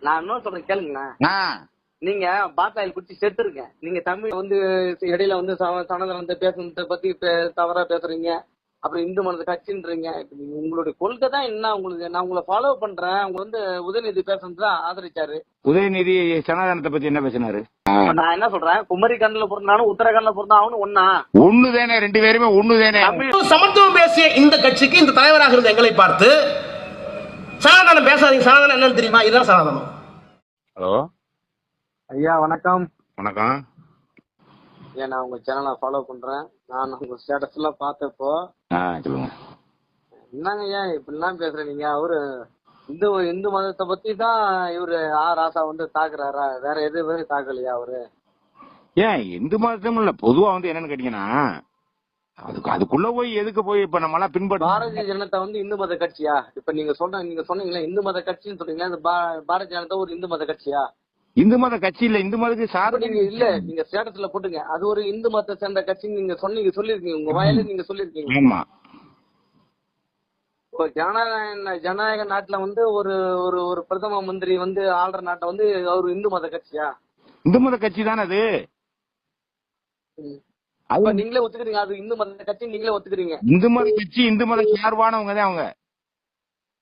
நான் இன்னும் சொல்றேன் கேளுங்களேன். நீங்க பாத்தாயில் குடிச்சு செத்துருங்க. நீங்க தமிழ் வந்து இடையில வந்து சனாதனத்தை பேசுனதை பத்தி பே- தவறா பேசுறீங்க. அப்புறம் இந்து மனது கட்சின்றீங்க. உங்களுடைய கொள்கை தான் என்ன? உங்களுக்கு நான் உங்களை ஃபாலோ பண்றேன். அவங்க வந்து உதயநிதி பேசுனது ஆதரிச்சாரு. உதயநிதி சனாதனத்தை பத்தி என்ன பேசினாரு? நான் என்ன சொல்றேன்? குமரி கண்ணுல பிறந்தாலும் உத்தரகண்ட்ல பிறந்தாலும் ஒன்னா ஒண்ணுதானே ரெண்டு பேருமே ஒண்ணுதானே. சமத்துவம் பேசிய இந்த கட்சிக்கு இந்த தலைவராக இருந்த எங்களை பார்த்து சனாதனம் பேசாதீங்க. சனாதனம் என்னன்னு தெரியுமா? இதுதான் சனாதனம். ஹலோ. ஐயா வணக்கம். வணக்கம். ஏன் நான் உங்க சேனலை ஃபாலோ பண்றேன். நான் உங்க ஸ்டேட்டஸ் எல்லாம் பார்த்தப்போ சொல்லுங்க. என்னங்க ஏன் இப்படிலாம் பேசுறீங்க? நீங்க அவரு இந்து இந்து மதத்தை பத்தி தான் இவரு ஆ ராசா வந்து தாக்குறாரா? வேற எதுவுமே தாக்கலையா அவரு? ஏன் இந்து மதத்தும் இல்ல. பொதுவா வந்து என்னன்னு கேட்டீங்கன்னா அதுக்கு அதுக்குள்ள போய் எதுக்கு போய் இப்ப நம்ம எல்லாம் பின்பற்ற பாரதிய ஜனதா வந்து இந்து மத கட்சியா? இப்ப நீங்க சொல்ற நீங்க சொன்னீங்களா இந்து மத கட்சின்னு பா- பாரதிய ஜனதா ஒரு இந்து மத கட்சியா? இந்து மத கட்சி இல்ல இந்து மதத்துக்கு சார்பு நீங்க இல்ல நீங்க ஸ்டேட்டஸ்ல போட்டுங்க. அது ஒரு இந்து மதத்தை சேர்ந்த கட்சின்னு நீங்க சொன்னீங்க சொல்லிருக்கீங்க உங்க வாயில நீங்க சொல்லிருக்கீங்க ஆமா. இப்போ ஜனநாயக ஜனநாயக நாட்டுல வந்து ஒரு ஒரு ஒரு பிரதம மந்திரி வந்து ஆள்ற நாட்டை வந்து அவர் இந்து மத கட்சியா? இந்து மத கட்சி தானே அது? அப்ப நீங்களே ஒத்துக்கிறீங்க அது இந்து மத கட்சி நீங்களே ஒத்துக்கிறீங்க. இந்து மத கட்சி இந்து மத சார்பானவங்க தான் அவங்க.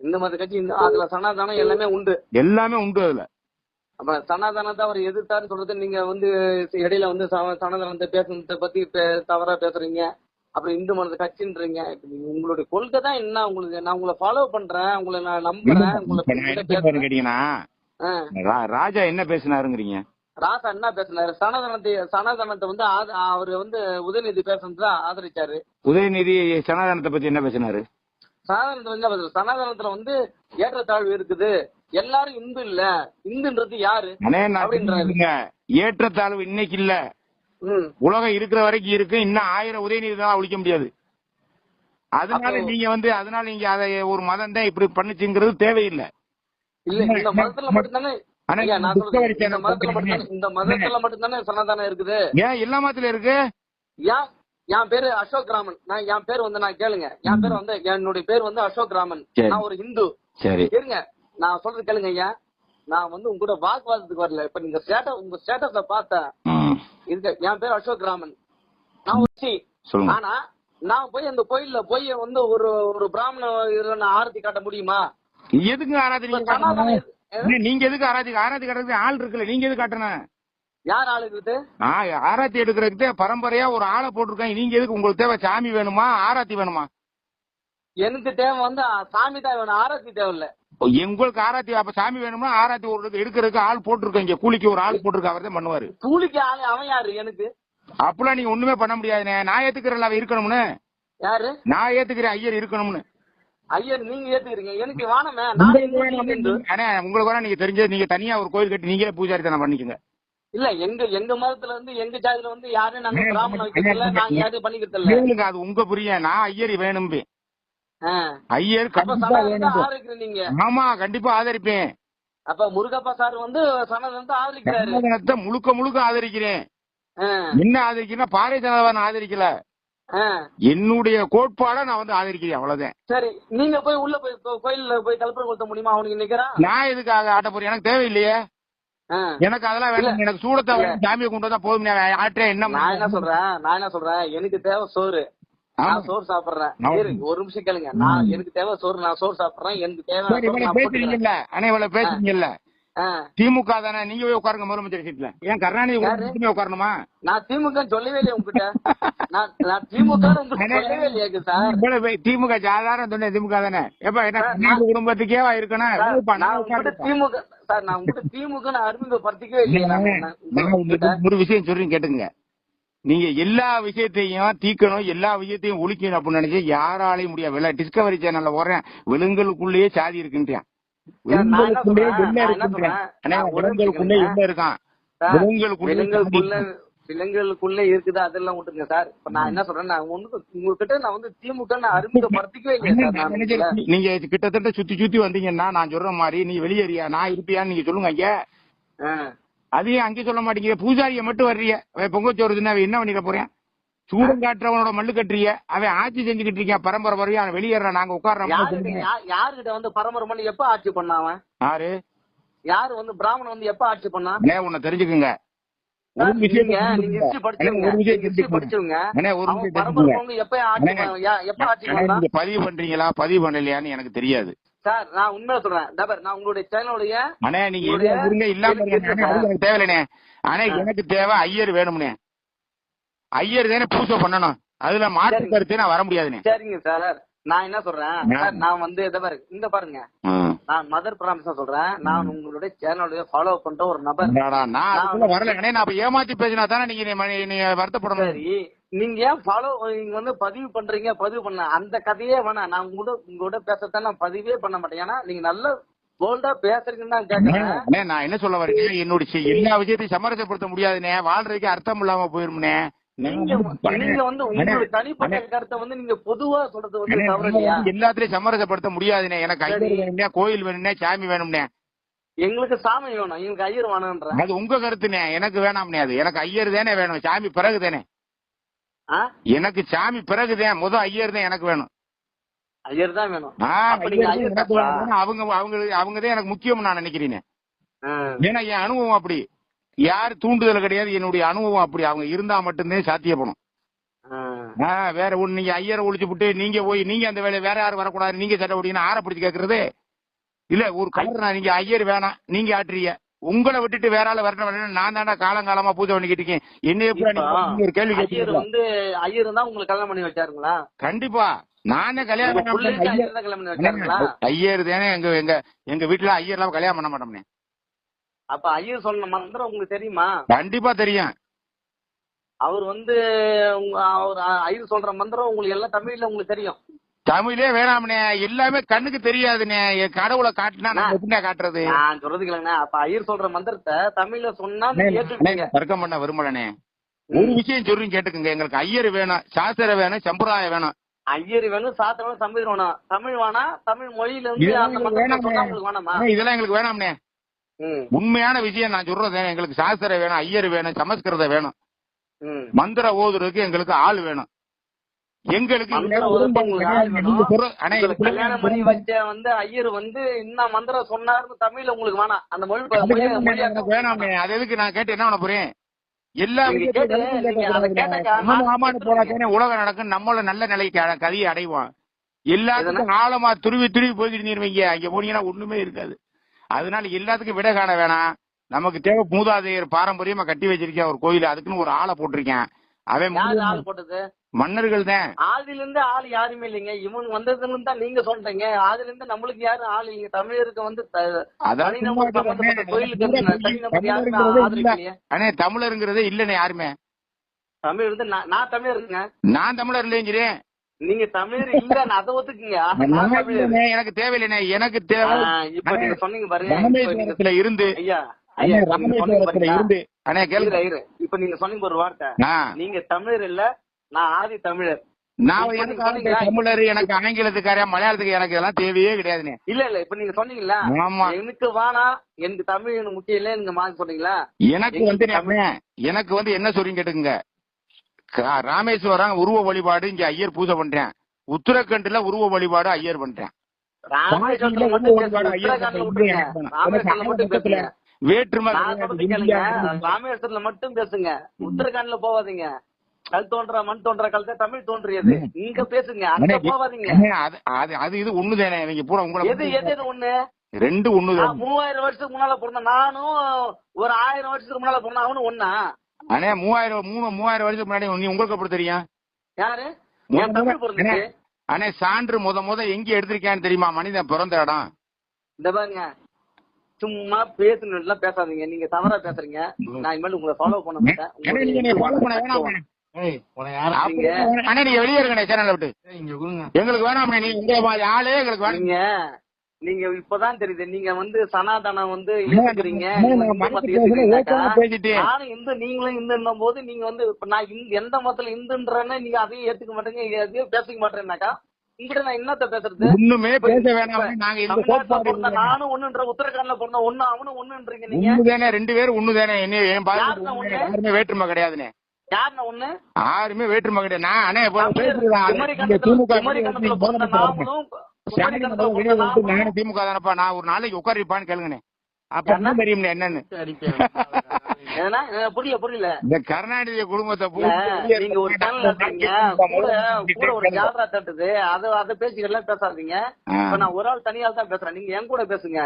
இந்து மத கட்சி இந்த அதுல சனாதனம் எல்லாமே உண்டு. எல்லாமே உண்டு அதுல. அப்ப சனாதனத்தை அவர் எதிர்த்தாருன்னு சொல்றது நீங்க வந்து இடையில வந்து சனாதனத்தை பேசுனதை பத்தி தவறா பேசுறீங்க. அப்புறம் இந்து மத கட்சின்றீங்க. உங்களுடைய கொள்கை தான் என்ன? உங்களுக்கு நான் உங்களை ஃபாலோ பண்றேன். உங்களை நான் நம்புறேன். உங்களை. கேட்டீங்கன்னா ராஜா என்ன பேசினாருங்கிறீங்க? ராசா என்ன பேசினாரு? சனாதனத்தை சனாதனத்தை வந்து அவர் வந்து உதயநிதி பேசுனது ஆதரிச்சாரு. உதயநிதி சனாதனத்தை பத்தி என்ன பேசினாரு? சனாதனத்துல வந்து அவர் சனாதனத்துல வந்து ஏற்றத்தாழ்வு இருக்குது. எல்லாரும் இந்து இல்ல. இந்துன்றது யாரு? ஏற்றத்தாழ்வு இன்னைக்கு இல்ல. உலகம் இருக்கிற வரைக்கும் இருக்கு. இன்னும் ஆயிரம் உதயநிதி தான் ஒழிக்க முடியாது. அதனால நீங்க வந்து அதனால நீங்க அதை ஒரு மதம் தான் இப்படி பண்ணுச்சுங்கிறது தேவையில்லை. இல்ல இந்த மதத்துல மட்டும்தானே ஆனா இந்த மதத்துல மதத்துல மட்டும்தானே சனாதனம் இருக்குது? ஏன் எல்லா மதத்துல இருக்கு? ஏன் என் பேரு அசோக் ராமன். நான் என் பேர் வந்து நான் கேளுங்க. என் பேர் வந்து என்னுடைய பேர் வந்து அசோக் ராமன். நான் ஒரு இந்து சரி. இருங்க. நான் சொல்றது கேளுங்க ஐயா. நான் வந்து உங்க கூட வாக்குவாதத்துக்கு வரல. இப்ப நீங்க ஸ்டேட்டஸ் உங்க ஸ்டேட்டஸ்ல பார்த்தேன். இருக்கு என் பேர் அசோக் ராமன். நான் ஒரு சி. சொல்லுங்க. ஆனா நான் போய் அந்த கோயில்ல போய் வந்து ஒரு ஒரு பிராமண ஆரத்தி காட்ட முடியுமா? எதுக்கு ஆராதனை? நீங்க எதுக்கு ஆராய்ச்சி ஆராய்ச்சி காட்டுறதுக்கு ஆள் இருக்குல்ல. நீங்க எதுக்கு காட்டணும் யார் ஆளுக்குது நான் ஆராய்ச்சி எடுக்கிறதுக்கு பரம்பரையா ஒரு ஆளை போட்டிருக்கேன். நீங்க எதுக்கு உங்களுக்கு தேவை? சாமி வேணுமா? ஆராத்தி வேணுமா? எனக்கு தேவை வந்து சாமி தான் வேணும். ஆரத்தி தேவையில்ல. உங்களுக்கு ஆராத்தி அப்ப சாமி வேணும்னா ஆராத்தி ஒரு எடுக்கிறதுக்கு ஆள் போட்டிருக்கேன் இங்க கூலிக்கு ஒரு ஆள் போட்டிருக்க அவர் தான் பண்ணுவாரு. கூலிக்கு ஆளு அவன் யாரு எனக்கு? அப்பெல்லாம் நீங்க ஒண்ணுமே பண்ண முடியாதுண்ணே. நான் ஏத்துக்கிறேன் அவ இருக்கணும்னு. யாரு? நான் ஏத்துக்கிறேன் ஐயர் இருக்கணும்னு. ஐயர் நீங்க ஏத்துக்கிறீங்க. எனக்கு. அண்ணே உங்களுக்கு வேணா நீங்க தெரிஞ்சது நீங்க தனியா ஒரு கோயில் கட்டி நீங்களே பூஜாரி தானே பண்ணிக்கோங்க. இல்ல எங்க எங்க மதத்துல இருந்து எங்க ஜாதியில வந்து யாரும் நாங்க அண்ணே, பிராமணம் அண்ணே, வைக்கிறது இல்ல நாங்க அண்ணே. யாரும் பண்ணிக்கிறது இல்ல. அது உங்க புரிய? நான் ஐயர் வேணும் ஆ. ஐயர் கண்டிப்பா வேணும் ஆமா கண்டிப்பா ஆதரிப்பேன். அப்ப முருகப்பா சார் வந்து சனாதனத்தை ஆதரிக்கிறாரு. முழுக்க முழுக்க ஆதரிக்கிறேன். என்ன ஆதரிக்கிறேன் பாரதிய ஜனதாவை நான் ஆதரிக்கல. என்னுடைய கோட்பாட நான் வந்து ஆதரிக்கிறேன் அவ்வளவுதான். சரி நீங்க போய் உள்ள போய் கோயில்ல போய் கல்பனை கொளுத்த முடியுமா? அவனுக்கு நிக்கிறான் நான் எதுக்காக ஆட்ட போறேன்? எனக்கு தேவையில்லையே. எனக்கு அதெல்லாம் வேணும் எனக்கு சூடத்தை சாமியை கொண்டு வந்தா போதும். ஆட்டுறேன். என்ன நான் என்ன சொல்றேன்? நான் என்ன சொல்றேன்? எனக்கு தேவை சோறு. நான் சோறு சாப்பிடுறேன். ஒரு நிமிஷம் கேளுங்க. நான் எனக்கு தேவை சோறு. நான் சோறு சாப்பிடுறேன். எனக்கு தேவை நான் போட்டுக்கிறேன். பேசுறீங்கல்ல? பேசுறீங்கல்ல? ஆ. திமுக தானே? நீங்க போய் உட்காருங்க முதலமைச்சர் சீட்ல. ஏன் கருணாநிதி? மட்டுமே உட்காரணுமா? நான் திமுக சொல்லவே இல்லையா உங்ககிட்ட. நான் திமுக திமுக சாதாரண சொன்ன திமுக தானே. எப்ப என்ன குடும்பத்துக்கேவா இருக்கணும். திமுக சார் நான் உங்ககிட்ட திமுக நான் அறிமுகப்படுத்திக்கவே இல்லையா ஒரு விஷயம் சொல்றேன் கேட்டுங்க நீங்க எல்லா விஷயத்தையும் தீக்கணும் எல்லா விஷயத்தையும் ஒழிக்கணும் அப்படின்னு நினைச்சு யாராலையும் முடியாது. டிஸ்கவரி சேனல்ல போறேன் விலங்குகளுக்குள்ளேயே சாதி இருக்குன்றான் நான் என்ன விலங்குகளுக்குள்ளே சொல்றேன்? என்ன இருக்கான் விலங்குகளுக்குள்ளே விலங்குகளுக்குள்ள இருக்குது? அதெல்லாம் விட்டுருங்க சார். இப்ப நான் என்ன சொல்றேன் நான் ஒண்ணு உங்ககிட்ட நான் வந்து திமுக நான் அறிமுகப்படுத்திக்கவே உங்களை? நீங்க கிட்டத்தட்ட சுத்தி சுத்தி வந்தீங்கன்னா நான் சொல்ற மாதிரி நீ வெளியேறியா? நான் இருப்பியான்னு நீங்க சொல்லுங்க ஐயா. அதையும் அங்கே சொல்ல மாட்டீங்க. பூஜாரிய மட்டும் வர்றிய அவன் பொங்கச்சோறு தின்னு அவன் என்ன பண்ணிக்க போறேன்? சூடம் காட்டுறவனோட மல்லு கட்டுறிய? அவன் ஆட்சி செஞ்சுக்கிட்டு இருக்கான் பரம்பரை வரையும் அவன் வெளியேறான் நாங்க உட்கார்றோம் யாருகிட்ட வந்து பரம்பரை பண்ணி எப்ப ஆட்சி பண்ணாவன் யாரு? யாரு வந்து பிராமணன் வந்து எப்ப ஆட்சி பண்ணா அண்ணே உன்னை தெரிஞ்சுக்குங்க. ஒரு விஷயம் பண்ண- பண்ணா? பதிவு பண்றீங்களா? பதிவு பண்ணலையான்னு எனக்கு தெரியாது. சார் நான் உண்மையா சொல்றேன். டபர் நான் உங்களுடைய சேனலுடைய அண்ணே நீங்க இருங்க. இல்லாம எனக்கு தேவையில்லைண்ணே. ஆனா. எனக்கு தேவை ஐயர் வேணும்னே ஐயர் தானே பூசை பண்ணணும். அதுல மாற்று. கருத்து நான் வர முடியாதுண்ணே சரிங்க சார். நான் என்ன சொல்றேன்? நான்- வந்து இதை பாருங்க. இந்த பாருங்க. நான் மதர் பிராமிஸா சொல்றேன். நான் உங்களுடைய சேனலுடைய ஃபாலோ பண்ற ஒரு நபர். நான் வரல நான் ஏமாத்தி பேசினா தானே நீங்க நீங்க வருத்தப்படணும். சரி. நீங்க ஏன் ஃபாலோ நீங்க வந்து பதிவு பண்றீங்க? பதிவு பண்ண அந்த கதையே வேணாம் நான் உங்களோட உங்களோட பேசத்தான் நான் பதிவே பண்ண மாட்டேன். ஏன்னா நீங்க நல்ல போல்டா பேசுறீங்கன்னு நான் என்ன சொல்ல வரேன் என்னுடைய எல்லா விஷயத்தையும் சமரசப்படுத்த முடியாதுண்ணே வாழ்றதுக்கு அர்த்தம் இல்லாம போயிருமுனே. நீங்க நீங்க வந்து உங்களுடைய தனிப்பட்ட கருத்தை வந்து நீங்க பொதுவா சொல்றது வந்து தவறு இல்லையா? எல்லாத்திலயும் சமரசப்படுத்த முடியாதுண்ணே. எனக்கு ஐயர். வேணும்னே கோயில் வேணும்னே சாமி வேணும்னே எங்களுக்கு சாமி வேணும் எங்களுக்கு ஐயர் வேணும்ன்ற. அது உங்க கருத்துனே எனக்கு வேணாம்னே அது. எனக்கு ஐயர் தானே வேணும். சாமி பிறகு தானே ஆ? எனக்கு சாமி பிறகுதான் முத ஐயர் தான் எனக்கு வேணும். ஐயர் தான் வேணும். அவங்க அவங்க அவங்க தான் எனக்கு முக்கியம் நான் நினைக்கிறேன். ஏன்னா என் அனுபவம் அப்படி. யார் தூண்டுதல் கிடையாது என்னுடைய அனுபவம் அப்படி. அவங்க இருந்தா மட்டும்தான் சாத்தியப்படும். வேற ஒண்ணு நீங்க ஐயரை ஒழிச்சு விட்டு நீங்க போய் நீங்க அந்த வேலையை வேற யாரும் வரக்கூடாது நீங்க சட்டை ஓடினா ஆற பிடிச்சு கேக்குறது. இல்ல ஒரு காரணம் நீங்க ஐயர் வேணாம் நீங்க ஆட்டுறீங்க. உங்களை விட்டுட்டு வேற ஆள வரணும் நான் தானே காலங்காலமா பூஜை பண்ணிக்கிட்டு இருக்கேன். என்ன ஒரு கேள்வி ஐயர் வந்து ஐயர் தான் உங்களுக்கு கல்யாணம் பண்ணி வச்சாருங்களா? கண்டிப்பா. நானே கல்யாணம் ஐயர் தானே எங்க எங்க எங்க வீட்டுல ஐயர் எல்லாம் கல்யாணம் பண்ண மாட்டோம்னே. அப்ப ஐயர் சொன்ன மந்திரம் உங்களுக்கு தெரியுமா? கண்டிப்பா தெரியும். அவர் வந்து உங்க அவர் ஐயர் சொல்ற மந்திரம் உங்களுக்கு எல்லாம் தமிழ்ல உங்களுக்கு தெரியும். தமிழே வேணாம்னே. எல்லாமே கண்ணுக்கு தெரியாதுண்ணே என் கடவுளை காட்டினா நான் எப்படிண்ணே காட்டுறது? நான் சொல்றதுக்கு இல்லைங்கண்ணா. அப்ப ஐயர் சொல்ற மந்திரத்தை தமிழ்ல சொன்னா தர்க்கம் பண்ண விரும்பலண்ணே. ஒரு விஷயம் சொல்றீங்க கேட்டுக்குங்க. எங்களுக்கு ஐயர் வேணும் சாஸ்திரம் வேணும் சம்பிரதாயம் வேணும். ஐயர் வேணும் சாத்திரம் வேணும் தமிழ் வேணும். தமிழ் வேணா தமிழ் மொழியில இருந்து இதெல்லாம் எங்களுக்கு வேணாம்ண்ணே. உண்மையான விஷயம் நான் சொல்றது எங்களுக்கு சாஸ்திரம் வேணும் ஐயர் வேணும் சமஸ்கிருதம் வேணும். மந்திர ஓதுறதுக்கு எங்களுக்கு ஆள் வேணும். எங்களுக்கு கல்யாணம் பண்ணி வச்ச வந்து ஐயர் வந்து என்ன மந்திரம் சொன்னாருன்னு தமிழ்ல உங்களுக்கு வேணாம். அந்த மொழி வேணாம்ண்ணே அது எதுக்கு நான் கேட்டு என்ன பண்ண போறேன்? எல்லா நீங்க விஷயத்தையும் கேட்டு, விளக்கம் நீங்க அதை கேட்கக்கூடாதுண்ணே. கேட்டாக்கா, ஆமா, ஆமான்னு நான் போனாத்தானே உலகம் நடக்கும் நம்மள நல்ல நிலைக்கு கதியை அடைவோம். எல்லாத்துக்கும் ஆழமா துருவி துருவி போய்கிட்டு இருவீங்க அங்க போனீங்கன்னா ஒண்ணுமே இருக்காது. அதனால எல்லாத்துக்கும் விட காண வேணாம். நமக்கு தேவை மூதாதையர் பாரம்பரியமா கட்டி வச்சிருக்கேன் ஒரு கோயில் அதுக்குன்னு ஒரு ஆளை போட்டிருக்கேன். அவன் ஆள் போட்டது? மன்னர்கள் தான். ஆதில இருந்து ஆள் யாருமே இல்லைங்க. இவன் வந்ததுல இருந்து தான் நீங்க சொல்றீங்க. ஆதில இருந்து நம்மளுக்கு யாரும் ஆள் இல்லைங்க. தமிழருக்கு வந்து அண்ணே தமிழருங்கிறதே இல்லண்ணே யாருமே. தமிழ் வந்து நான் நான் தமிழர் இருக்குங்க நான் தமிழர் இல்லைங்கிறேன். நீங்க தமிழர் இல்ல அதை ஒத்துக்குங்க. எனக்கு தேவையில்லைண்ணே. எனக்கு தேவை இப்ப நீங்க சொன்னீங்க பாருங்க. இருந்து ஐயா இருந்து அண்ணே கேளுங்க. இப்ப நீங்க சொன்னீங்க ஒரு வார்த்தை. நீங்க தமிழர் இல்ல நான் ஆதி தமிழர். நான் எனக்கு? தமிழர் எனக்கு ஆங்கிலத்துக்காரன் மலையாளத்துக்கு எனக்கு இதெல்லாம் தேவையே கிடையாதுண்ணே. இல்ல இல்ல இப்ப நீங்க சொன்னீங்களா ஆமா. எனக்கு வேணாம் எனக்கு தமிழ் எனக்கு முக்கியம் இல்ல நீங்க மாத்தி சொன்னீங்களா? எனக்கு வந்து எனக்கு வந்து என்ன சொல்றீங்க கேட்டுங்க ராமேஸ்வரம் உருவ வழிபாடு இங்க ஐயர் பூஜை பண்றேன். உத்தரகண்ட்ல உருவ வழிபாடு ஐயர் பண்றேன். வேற்றுமை ராமேஸ்வரத்துல மட்டும் பேசுங்க. உத்தரகாண்ட்ல போவாதீங்க. கல் தோன்ற மண் தோன்ற கல் தான் தமிழ் தோன்றியது. இங்க பேசுங்க. அங்க போவாதீங்க. அது அது அது இது ஒண்ணுதானே? இவங்க பூரா உங்களை எது எது எது ஒண்ணு? ரெண்டு நான் மூவாயிரம் வருஷத்துக்கு முன்னால பிறந்த நானும் ஒரு ஆயிரம் வருஷத்துக்கு முன்னால பிறந்த அவனும் ஒண்ணா? அண்ணே மூவாயிரம் மூணு மூவாயிரம் வருஷத்துக்கு முன்னாடி உங்களுக்கு எப்படி தெரியும்? யாரு? அண்ணே, சான்று முத முத எங்க எடுத்திருக்கான்னு தெரியுமா? மனிதன் பிறந்த இடம். இந்த பாருங்க சும்மா பேசணும் பேசாதீங்க. நீங்க தவறா பேசுறீங்க. நான் இனிமேல் உங்களை ஃபாலோ பண்ண மாட்டேன். எங்களுக்கு வேணாம் நீங்க உங்களை மாதிரி ஆளே எங்களுக்கு வேணாம். நீங்க இப்பதான் தெரியுது. நீங்க வந்து சனாதனம் வந்து பேசிட்டு. நானும் இந்து நீங்களும் இந்துன்னும் போது நீங்க வந்து நான் எந்த மதத்துல இந்துன்றேன்னு நீங்க அதையும் ஏத்துக்க மாட்டேங்க எதையும் பேசிக்க மாட்டேன்னாக்கா உங்ககிட்ட நான் என்னத்த பேசுறது? ஒண்ணுமே பேச வேணாம் நாங்க இந்த கோட்பாடு. நானும் ஒண்ணுன்ற உத்தரகாண்ட்ல பிறந்த ஒண்ணு அவனும் ஒண்ணுன்றீங்க நீங்க. ஒண்ணுதானே ரெண்டு பேரும் ஒண்ணுதானே? என்ன என் பாருங்க? யாருமே வேற்றுமை ஒண்ணு? யாருமே வேற்றுமை கிடையாது. நான் அண்ணே திமுக திமுக தானப்பா நான் ஒரு நாளைக்கு உட்காரிப்பான்னு கேளுங்கண்ணே அப்பதான் தெரியும் என்னன்னு? புரியல புரியல. இந்த கருணாநிதி குடும்பத்தை நீங்க ஒரு கூட ஒரு ஜாதரா தட்டுது அது அதை பேசிக்கலாம் பேசாதீங்க. இப்ப நான் ஒரு ஆள் தனியால் தான் பேசுறேன் நீங்க என் கூட பேசுங்க.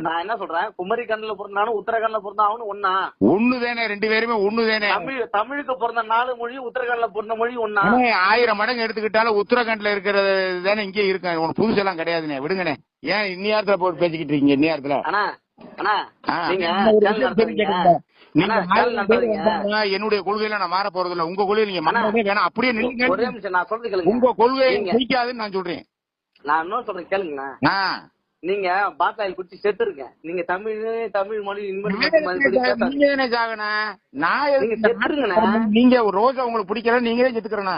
நான் என்ன சொல்றேன் குமரி கண்ணுல பிறந்தாலும் உத்தரகண்ட்ல பிறந்தா அவனு ஒன்னா ஒண்ணுதானே ரெண்டு பேருமே ஒண்ணுதானே? தமிழ் தமிழுக்கு பிறந்த நாலு மொழி உத்தரகண்ட்ல பிறந்த மொழி ஒன்னா ஆனா, ஆயிரம் மடங்கு எடுத்துக்கிட்டாலும் உத்தரகாண்ட்ல இருக்கிறது தானே இங்கே இருக்கு. உனக்கு புதுசெல்லாம் கிடையாதுண்ணே விடுங்கண்ணே. ஏன் இந்நேரத்துல போட்டு பேசிக்கிட்டு இருக்கீங்க இந்நேரத்துல அண்ணா அண்ணா ஆ, நீங்க என்னுடைய கொள்கையில நான் மாற போறது இல்ல உங்க கொள்கையில நீங்க மாறவே வேணாம். அப்படியே நில்லுங்க. ஒரே நிமிஷம் நான் சொல்றது கேளுங்க. உங்க கொள்கை ஜெயிக்காதுன்னு நான் சொல்றேன். நான் இன்னும் சொல்றேன் கேளுங்கண்ணா. ஆ. நீங்க பாத்தாயில் குடிச்சு செத்துருங்க. நீங்க தமிழ் தமிழ் மொழி நீங்க சாகணும் நான் நீங்க எதுக்கு செத்துருங்கண்ணா. நீங்க ரோஜா உங்களுக்கு பிடிக்கல நீங்களே செத்துக்கிறேண்ணா.